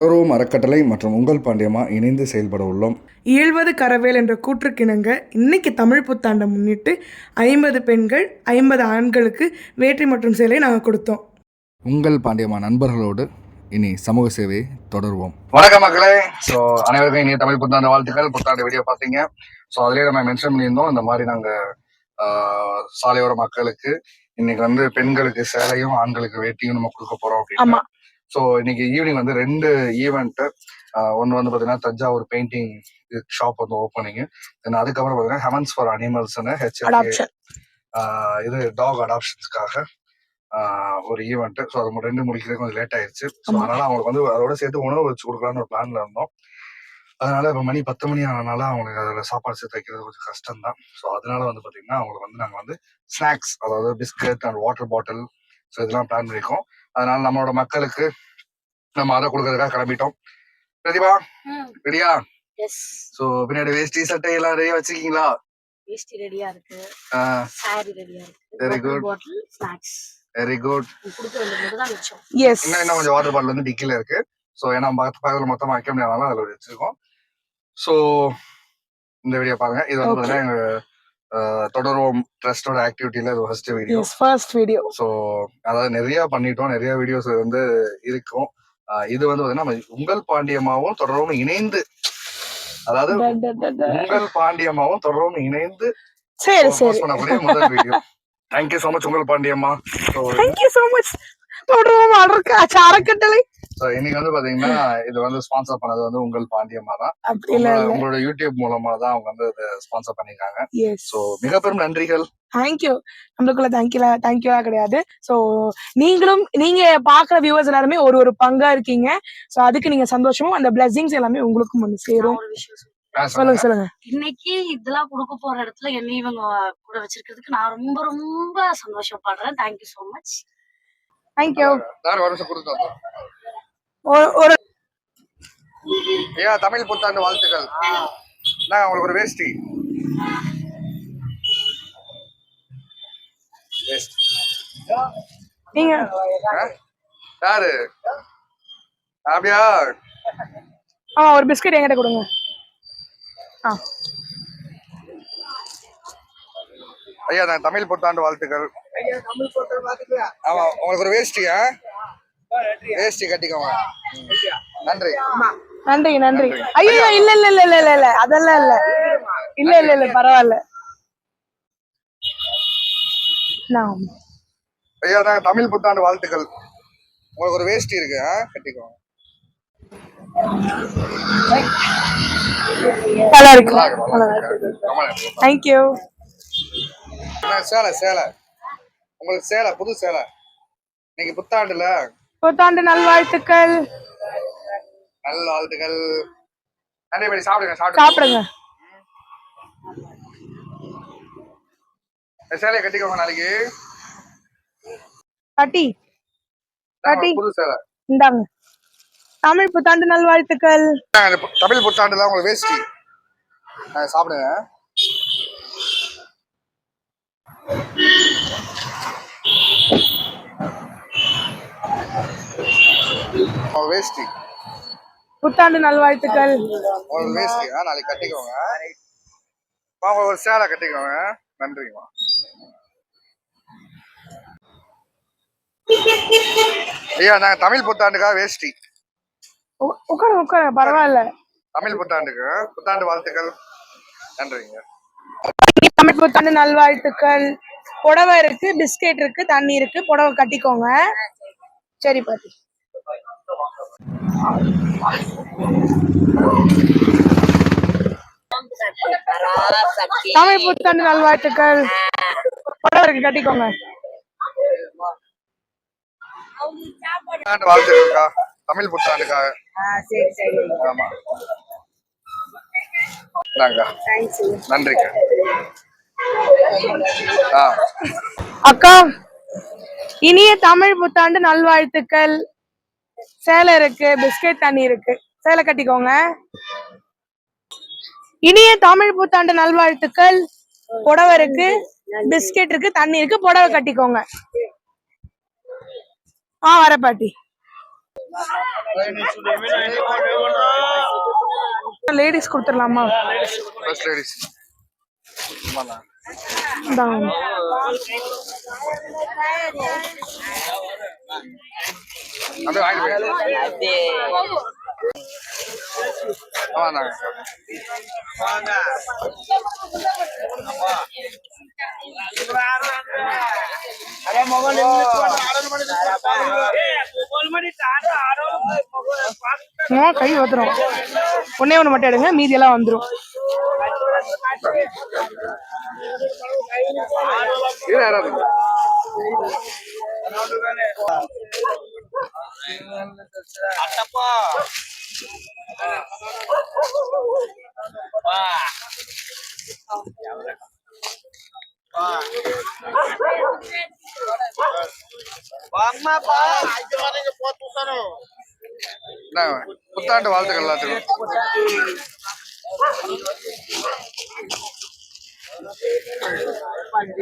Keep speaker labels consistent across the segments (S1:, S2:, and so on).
S1: தொடர்வோம் அறக்கட்டளை மற்றும் உங்கள் பாண்டியம்மா இணைந்து செயல்பட உள்ளோம்.
S2: இயல்வது கரவேல் என்ற கூற்றுக்கிணங்க இன்னைக்கு தமிழ் புத்தாண்டை முன்னிட்டு ஐம்பது பெண்கள் ஐம்பது ஆண்களுக்கு வேட்டி மற்றும் சேலை நாங்கள் கொடுத்தோம்.
S1: உங்கள் பாண்டியம்மா நண்பர்களோடு இனி சமூக சேவையை தொடர்வோம்.
S3: வணக்கம் மக்களே. ஸோ அனைவருக்கும் இனிய தமிழ் புத்தாண்டு வாழ்த்துக்கள் புத்தாண்டு வீடியோ பார்த்தீங்க. ஸோ அதுலேயே நம்ம மென்ஷன் பண்ணியிருந்தோம் இந்த மாதிரி நாங்கள் சாலையோர மக்களுக்கு இன்னைக்கு வந்து பெண்களுக்கு சேலையும் ஆண்களுக்கு வேட்டியும் நம்ம கொடுக்க போறோம். அப்படின்னு ஸோ இன்னைக்கு ஈவினிங் வந்து ரெண்டு ஈவெண்ட் ஒன்று வந்து பார்த்தீங்கன்னா தஞ்சாவூர் பெயிண்டிங் ஷாப் வந்து ஓப்பனிங் தென் அதுக்கப்புறம் பார்த்தீங்கன்னா ஹெவன்ஸ் ஃபார் அனிமல்ஸ்னு
S2: அடாப்ஷன்
S3: இது டாக் அடாப்ஷன்ஸ்க்காக ஒரு ஈவெண்ட் ஸோ அது ரெண்டு முடிக்கிறது கொஞ்சம் லேட் ஆயிருச்சு. ஸோ. அதனால அவங்களுக்கு வந்து அதோட சேர்த்து உணவு வச்சு கொடுக்கலான்னு ஒரு பிளான்ல இருந்தோம். அதனால இப்போ மணி பத்து மணி ஆனனால அவங்களுக்கு அதில் சாப்பாடு சேர்த்து வைக்கிறது கொஞ்சம் கஷ்டம் தான் ஸோ அதனால வந்து பார்த்தீங்கன்னா அவங்களுக்கு வந்து நாங்கள் வந்து ஸ்நாக்ஸ் அதாவது biscuit and water bottle so இதெல்லாம் பிளான் பண்ணியிருக்கோம் அதனால நம்மளோட மக்களுக்கு நம்ம அதை கொடுக்கறதுக்காக கிளம்பிட்டோம். பிரதிபா ரெடியா?
S4: எஸ்
S3: ஸோ பின்னாடி வேஷ்டி சட்டை எல்லாம் ரெடியா வச்சிருக்கீங்களா?
S4: வேஷ்டி ரெடியா இருக்கு.
S3: ஆஹ்
S4: சாரி ரெடியா இருக்கு. பாட்டில் ஸ்நாக்ஸ்
S3: வெரி குட்
S4: தான் மிச்சம்.
S2: எஸ்
S3: இன்னும் இன்னும் கொஞ்சம் வாட்டர் பாட்டில் வந்து டிக்கில இருக்கு. ஸோ ஏன்னா பக்கத்து பக்கத்தில் மொத்தமாக வைக்க முடியாதனால அதில் வச்சிருக்கோம். ஸோ இந்த வீடியோ பாருங்க. இது வந்து
S2: Okay.
S3: தொடர்வோம். ட்ரஸ்டோட ஆக்டிவிட்டியில இது first video
S2: first video
S3: so அதாவது நிறைய பண்ணிட்டோம். நிறைய வீடியோஸ் வந்து இருக்கும். இது வந்து பார்த்தீங்கன்னா உங்கள் பாண்டியம்மாவும் தொடர்வோம் இணைந்து. அதாவது உங்கள் பாண்டியம்மாவும் தொடர்வோம் இணைந்து
S2: சரி சரி.
S3: முதல் வீடியோ தேங்க்யூ ஸோ மச் உங்கள் பாண்டியம்மா.
S2: தேங்க்யூ ஸோ மச் தொடர்வோம் அறக்க அறக்கட்டளை
S3: இன்னைக்கு வந்து பாத்தீங்கன்னா இது வந்து ஸ்பான்சர் பண்ணது வந்து உங்கள் பாண்டியம்மா தான். உங்களோட- யூடியூப் மூலமா தான் அவங்க வந்து ஸ்பான்சர் பண்ணிருக்காங்க
S2: எஸ்
S3: ஸோ மிக பெரும் நன்றிகள்.
S2: தேங்க்யூ நம்மளுக்குள்ள தேங்க்யூ தேங்க்யூலாம் கிடையாது. ஸோ நீங்களும் நீங்க பாக்குற வியூவர்ஸ் எல்லாருமே ஒரு ஒரு பங்கா இருக்கீங்க. ஸோ அதுக்கு நீங்க சந்தோஷமும் அந்த பிளஸிங்ஸ் எல்லாமே உங்களுக்கும் வந்து சேரும். சொல்லுங்க.
S3: சொல்லுங்க.
S4: இன்னைக்கு இதெல்லாம் கொடுக்க போற இடத்துல என்ன இவங்க கூட வச்சிருக்கிறதுக்கு நான் ரொம்ப ரொம்ப சந்தோஷப்படுறேன். Thank you so much
S2: thank you
S3: sir ஒரு நிமிஷம் கொடுத்து.
S2: ஒரு
S3: ஐயா தமிழ் புத்தாண்டு வாழ்த்துக்கள். நான் உங்களுக்கு ஒரு வேஷ்டி.
S2: நீங்க?
S3: யாரு? அப்படியா
S2: ஆ ஒரு பிஸ்கட் என்கிட்ட கொடுங்க. ஆ.
S3: ஐயா நான் தமிழ் புத்தாண்டு வாழ்த்துக்கள். ஆமா உங்களுக்கு ஒரு வேஷ்டியா? வேஷ்டி கட்டிக்கோங்க. நன்றி.
S2: நன்றி நன்றி. ஐயோ இல்ல இல்ல இல்ல இல்ல இல்ல இல்ல. அதெல்லாம் இல்ல. இல்ல இல்ல இல்ல பரவாயில்ல.
S3: ஐயா நான் தமிழ் புத்தாண்டு வாழ்த்துக்கள். உங்களுக்கு ஒரு வேஷ்டி இருக்கு? கட்டிக்கோங்க.
S2: நல்லா இருக்கு. தேங்க்யூ
S3: சேலை சேலை. உங்களுக்கு சேலை புது சேலை. இன்னைக்கு புத்தாண்டுல?
S2: புத்தாண்டு நல்வாழ்த்துக்கள்.
S3: நல்ல வாழ்த்துக்கள் நன்றி படி சாப்பிடுங்க சாப்பிடுங்க. சேலையை கட்டிக்கோங்க நாளைக்கு.
S2: பாட்டி பாட்டி
S3: புது சேலை.
S2: இந்தாங்க. தமிழ் புத்தாண்டு நல்வாழ்த்துக்கள்.
S3: தமிழ் புத்தாண்டுல உங்களுக்கு வேஷ்டி. சாப்பிடுங்க. வேஷ்டி
S2: புத்தாண்டு நல்வாழ்த்துக்கள்.
S3: உங்களுக்கு வேஷ்டி ஆ நாளைக்கு கட்டிக்கோங்க. வாங்க ஒரு சேலை கட்டிக்கோங்க. நன்றிங்கம்மா ஐயா நாங்க தமிழ் புத்தாண்டுக்காக வேஷ்டி.
S2: உ- உட்காருங்க உட்காருங்க பரவாயில்ல.
S3: தமிழ் புத்தாண்டுக்கு புத்தாண்டு வாழ்த்துக்கள். நன்றிங்க.
S2: தமிழ் புத்தாண்டு நல்வாழ்த்துக்கள். புடவை இருக்கு பிஸ்கெட் இருக்கு தண்ணி இருக்கு. புடவை கட்டிக்கோங்க. சரி பாட்டி. தமிழ் புத்தாண்டு நல்வாழ்த்துக்கள். இருக்கு கட்டிக்கோங்க.
S3: புத்தாண்டு வாழ்த்துக்கள்க்கா? தமிழ் புத்தாண்டுக்காக. ஆமா. நன்றிக்கா. ஆ.
S2: அக்கா இனிய தமிழ் புத்தாண்டு நல்வாழ்த்துக்கள். சேலை இருக்கு பிஸ்கெட் தண்ணி இருக்கு. சேலை கட்டிக்கோங்க. இனிய தமிழ் புத்தாண்டு நல்வாழ்த்துக்கள். புடவை இருக்கு பிஸ்கெட் இருக்கு தண்ணி இருக்கு புடவை கட்டிக்கோங்க. ஆ வர பாட்டி. லேடிஸ் கொடுத்துடலாமா? கை வந்துடும் ஒன்னே ஒன்று மட்டும் எடுங்க மீதி எல்லாம் வந்துடும்
S3: இது யாராவது இந்தாங்க, புத்தாண்டு வாழ்த்துக்கள் எல்லாத்துக்கும்.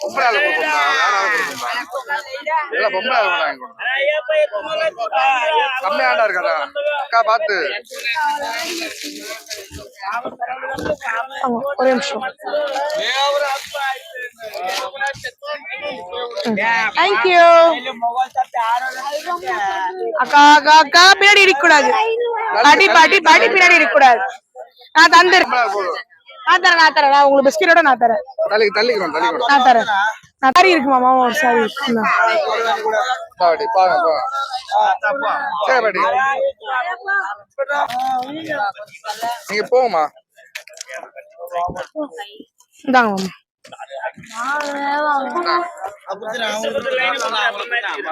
S3: பொம்பளை இல்ல பொம்பளை கம்மியாண்டா இருக்காதா அக்கா பாத்து
S2: ஒரே நிமிஷம் தேங்க்யூ அக்கா அக்கா அக்கா பின்னாடி பாட்டி பாட்டி பாட்டி பின்னாடி இருக்க கூடாது நான் தந்துடுறேன் நான் தரேன் நான் தரேன். நான் உங்களுக்கு பிஸ்கெட்டோட நான் தரேன்.
S3: தள்ளி தள்ளிக்கணும் தள்ளிக்கணும்
S2: நான் தரேன். நான் சாரி இருக்கு மாமா? ஒரு சாரி.
S3: பாடி பாருங்க போ. சரி பாட்டி. நீங்க போங்கம்மா.
S2: இந்தாங்க மாமா.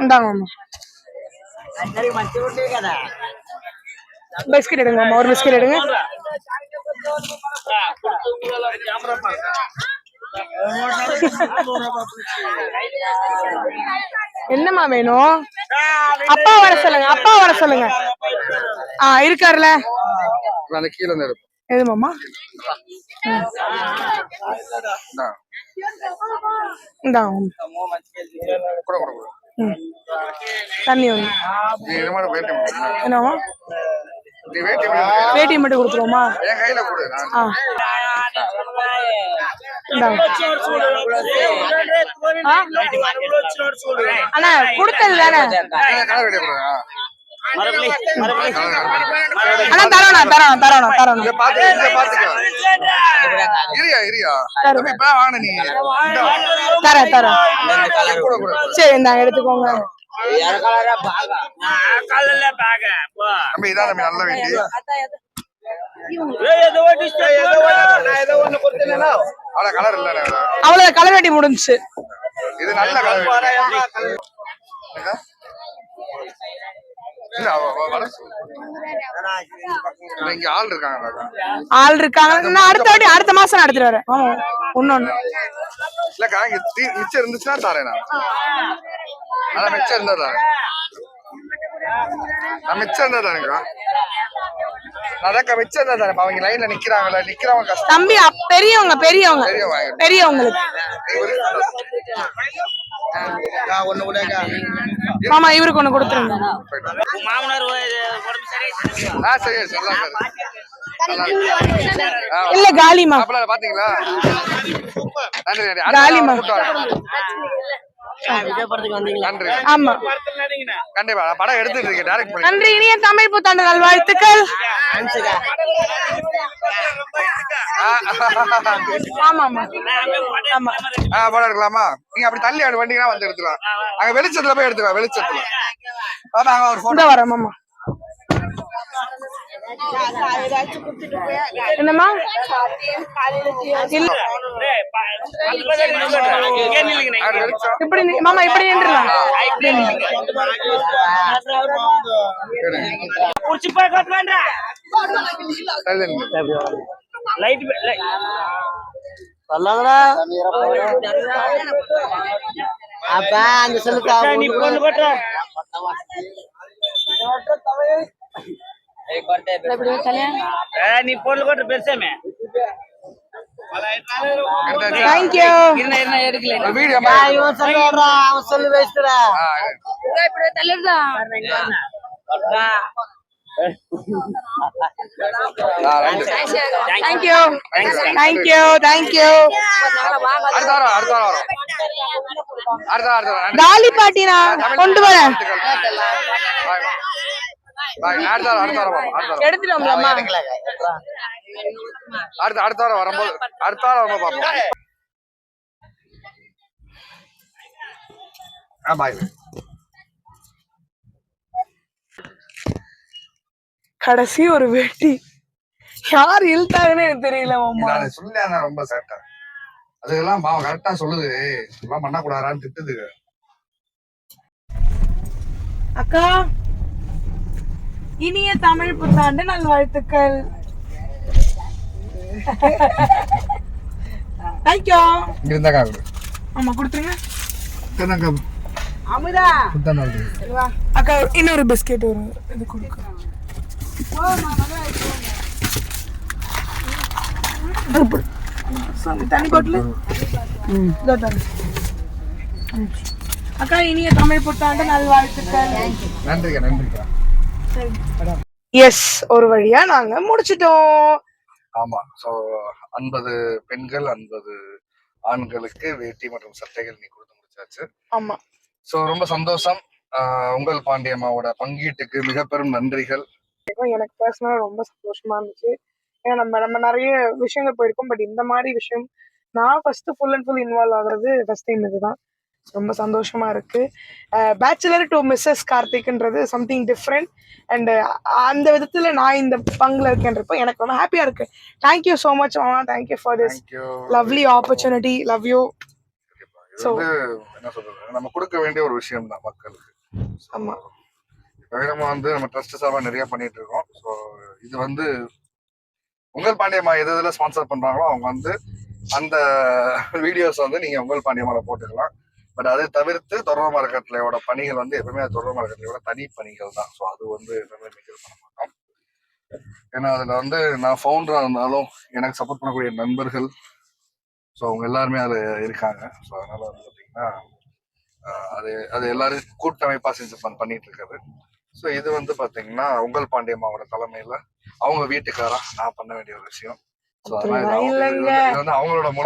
S2: இந்தாங்க மாமா. பிஸ்கெட் எடுங்க மாமா. ஒரு பிஸ்கெட் எடுங்க. என்னம்மா வேணும்? அப்பா வர சொல்லுங்க அப்பா வர சொல்லுங்க. ஆ இருக்காருல? எது மாமா. தண்ணி
S3: மாதிரி வேட்டி மட்டும்
S2: கொடுத்துருவோமா? அண்ணா கொடுத்தது தானே? அண்ணா
S3: இப்ப வாங்க நீ. இந்தா,
S2: தரேன். தரேன் சரி இந்தாங்க எடுத்துக்கோங்க.
S3: நல்ல இல்ல
S2: அவ்வளவு கலர் வெட்டி முடிஞ்சுச்சு.
S3: இது நல்ல கலர் ஆள் இருக்காங்க
S2: ஆள் இருக்காங்க. நான் அடுத்த வாட்டி அடுத்த மாசம் நான் எடுத்துட்டு வரேன். ஒன்னொன்னு
S3: இல்லக்கா மிச்சம் இருந்துச்சுன்னா தரேன் நான். அதான் மிச்சம் இருந்தா தரேன் நான் மிச்சம் இருந்தா தரேன்க்கா அதாக்கா மிச்சம் இருந்தா தரேன் இப்ப அவங்க லைன்ல நிக்கிறாங்கல்ல நிக்கிறவங்க கஷ்டம்.
S2: தம்பி அப்- பெரியவங்க பெரியவங்க.
S3: பெரிய வாங்க
S2: பெரியவங்களுக்கு. மாமா இவருக்கு ஒண்ணு கொடுத்துருங்க.
S3: ஆ சரி சரி இருக்கு. ஆ,
S2: இல்ல காலிமா
S3: மாப்பிள்ளை பாத்தீங்களா? நன்றி நன்றி.
S2: காலிமா.
S3: அடுத்த வாரம் கூப்பிட்டு வரேன். நன்றி.
S2: ஆமா.
S3: கண்டிப்பா நான் படம் எடுத்துட்டு இருக்கேன் டைரக்ட் பண்ணி
S2: நன்றி இனிய தமிழ் புத்தாண்டு நல்வாழ்த்துக்கள். ஆமா ஆமா.
S3: ஆ படம் எடுக்கலாமா நீங்க அப்படி தள்ளி வந்தீங்கன்னா வந்து எடுத்துக்கலாம். அங்க வெளிச்சத்துல போய் எடுத்துக்கலாம் வெளிச்சத்துல. ஒரு போட்டோ
S2: இந்த வரேன் மாமா என்னம்மா இப்படி நி- மாமா இப்படி நின்றுலாம்
S3: தள்ளி நில்லு.
S5: లైట్
S6: சொல்லாங்கடா அப்ப அந்த சொல்லுக்கா
S5: நீ பொண்ணு கொட்டுற நீ பொண்ணு கொட்டுற பெருசாமே
S2: தேங்க்யூ
S5: என்ன என்ன எடுக்கல
S1: வீடியோ
S6: இவன் சொல்லுவாடா அவன் சொல்லு வேஸ்டடா
S2: தேங்க்யூ தேங்க்யூ தேங்க்யூ
S1: அடுத்த வாரம் அடுத்த வாரம் வரும் அடுத்த வாரம், அடுத்த வாரம்
S2: டாலி பாட்டி நான் கொண்டு வரேன்.
S1: பாய் அடுத்த வாரம் அடுத்த வாரம் அடுத்த வாரம் அடுத்த வரும்போது அடுத்த வாரம் வரும்போது பார்ப்போம்
S2: கடைசி ஒரு வேட்டி. யார் இழுத்தாங்கன்னு எனக்கு தெரியல
S3: நான் ரொம்ப சேட்டை அதெல்லாம் பாவம் கரெக்டா சொல்லுது. இதெல்லாம் பண்ணக்கூடாதான்னு திட்டுது.
S2: அக்கா இனிய தமிழ் புத்தாண்டு நல்வாழ்த்துக்கள். தேங்க்யூ
S3: இருந்தா காக்கு
S2: ஆமா கொடுத்துருங்க.
S6: அமுதா.
S2: அக்கா இன்னொரு பிஸ்கெட் ஒரு இது கொடுக்க பாட்டில். அக்கா இனிய தமிழ் புத்தாண்டு நல்வாழ்த்துக்கள்.
S3: நன்றிக்கா நன்றிக்கா.
S2: எஸ் ஒரு வழியா நாங்க முடிச்சிட்டோம்.
S3: ஆமா சோ ஐம்பது பெண்கள் ஐம்பது ஆண்களுக்கு வேட்டி மற்றும் சட்டைகள் நீ கொடுத்து முடிச்சாச்சு.
S2: ஆமா.
S3: சோ ரொம்ப சந்தோஷம். உங்கள் பாண்டியம்மாவோட பங்கீட்டுக்கு மிக பெரும் நன்றிகள்.
S2: எனக்கு பர்சனலா ரொம்ப சந்தோஷமா இருந்துச்சு. ஏன்னா நம்ம நம்ம நிறைய விஷயங்கள் போயிருக்கோம் பட் இந்த மாதிரி விஷயம் நான் first full and full involve ஆகுறது ஃபர்ஸ்ட் டைம் இதுதான். ரொம்ப சந்தோஷமா இருக்கு. பேச்சுலர் டு மிஸ்ஸஸ் கார்த்திக்ன்றது சம்திங் டிஃப்ரெண்ட் அண்ட் அந்த விதத்துல நான் இந்த பங்குல இருக்கேன்றப்போ எனக்கு ரொம்ப ஹாப்பியா இருக்கு. தேங்க்யூ ஸோ மச் மாமா. Thank you for this lovely opportunity love you
S3: வந்து என்ன சொல்றது? நம்ம கொடுக்க வேண்டிய ஒரு விஷயம் தான் மக்களுக்கு.
S2: ஆமா.
S3: இப்ப நம்ம வந்து நம்ம ட்ரஸ்ட் சார்பா நிறைய பண்ணிட்டு இருக்கோம். ஸோ இது வந்து உங்கள் பாண்டியம்மா எது எதுல ஸ்பான்சர் பண்றாங்களோ அவங்க வந்து அந்த வீடியோஸ் வந்து நீங்க உங்கள் பாண்டியம்மால போட்டுக்கலாம். பட் அதை தவிர்த்து தொடர் மரக்கட்டளையோட பணிகள் வந்து எப்பவுமே தொடர்பு மரக்கட்டளையோட தனி பணிகள் தான். ஸோ அது வந்து எப்பவுமே மிகவும் பண்ண மாட்டோம். ஏன்னா அதுல வந்து நான் ஃபவுண்டரா இருந்தாலும் எனக்கு சப்போர்ட் பண்ணக்கூடிய நண்பர்கள் ஸோ அவங்க எல்லாருமே அதுல இருக்காங்க. ஸோ அதனால வந்து பார்த்தீங்கன்னா அது அது எல்லாரும் கூட்டமைப்பா செஞ்சு பண்ணிட்டு இருக்காரு ஸோ இது வந்து பாத்தீங்கன்னா உங்கள் பாண்டியம்மாவோட தலைமையில அவங்க வீட்டுக்காரா நான் பண்ண வேண்டிய ஒரு விஷயம்.
S2: இல்லைங்க.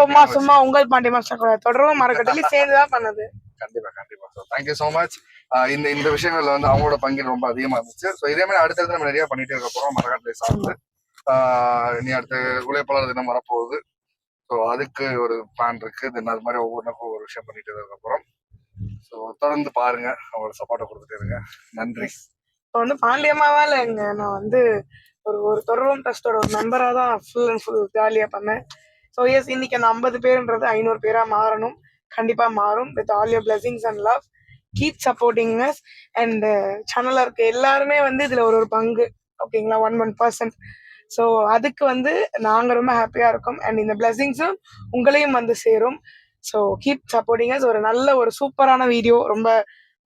S2: சும்மா சும்மா உங்கள் பாண்டி மாஸ்டர் கூட தொடர்பு மரக்கட்டளை சேர்ந்துதான் பண்ணது.
S3: கண்டிப்பா கண்டிப்பா. ஸோ தேங்க்யூ ஸோ மச் இந்த இந்த விஷயங்கள்ல வந்து அவங்களோட பங்கு ரொம்ப அதிகமா இருந்துச்சு. ஸோ இதே மாதிரி அடுத்தடுத்து நம்ம நிறைய பண்ணிட்டே இருக்க போறோம். சார்ந்து. இனி அடுத்து உழைப்பாளர் தினம் வரப்போகுது. ஸோ அதுக்கு ஒரு பிளான் இருக்கு. தென் அது மாதிரி ஒவ்வொன்றுக்கும் ஒரு விஷயம் பண்ணிட்டு இருக்க போறோம். ஸோ தொடர்ந்து பாருங்க. அவங்களோட சப்போர்ட்டை கொடுத்துட்டே இருங்க. நன்றி.
S2: இப்போ வந்து இல்லைங்க நான் வந்து ஒரு ஒரு தொடரும் ட்ரஸ்டோட ஒரு மெம்பராக தான் ஃபுல் அண்ட் ஃபுல் ஜாலியாக பண்ணேன். ஸோ எஸ் இன்னைக்கு அந்த ஐம்பது பேருன்றது ஐநூறு பேராக மாறணும். கண்டிப்பாக மாறும். With all your blessings and love keep supporting us and சேனலில் இருக்க எல்லாருமே வந்து இதில் ஒரு ஒரு பங்கு. ஓகேங்களா ஒன் ஒன் பர்சன்ட் ஸோ அதுக்கு வந்து நாங்கள் ரொம்ப ஹாப்பியாக இருக்கோம். அண்ட் இந்த பிளெஸிங்ஸும் உங்களையும் வந்து சேரும். ஸோ கீப் சப்போர்ட்டிங் அஸ் ஒரு நல்ல ஒரு சூப்பரான வீடியோ ரொம்ப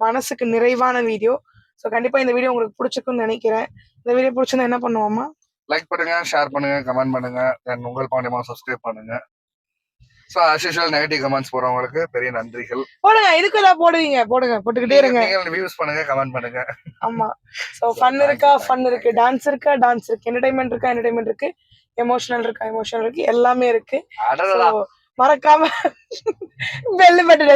S2: மனசுக்கு நிறைவான வீடியோ ஸோ கண்டிப்பாக இந்த வீடியோ உங்களுக்கு பிடிச்சிருக்குன்னு நினைக்கிறேன். இந்த வீடியோ பிடிச்சிருந்தா என்ன பண்ணுவோமா?
S3: லைக் பண்ணுங்க ஷேர் பண்ணுங்க கமெண்ட் பண்ணுங்க தென் உங்கள் பாண்டியமா சப்ஸ்கிரைப் பண்ணுங்க. So as usual negative comments போறவங்களுக்கு பெரிய நன்றிகள்.
S2: போடுங்க இதுக்கு ஏதாவது போடுவீங்க போடுங்க போட்டுக்கிட்டே இருங்க.
S3: நீங்கள் வியூஸ் பண்ணுங்க கமெண்ட் பண்ணுங்க.
S2: ஆமா. ஸோ ஃபன் இருக்கா? ஃபன் இருக்கு. டான்ஸ் இருக்கா? டான்ஸ் இருக்கு. என்டர்டைன்மெண்ட் இருக்கா? என்டர்டைன்மெண்ட் இருக்கு. எமோஷனல் இருக்கா? எமோஷனல் இருக்கு. எல்லாமே இருக்கு. மறக்காம பெல் பட்டன்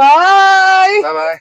S2: பாய்
S3: பாய்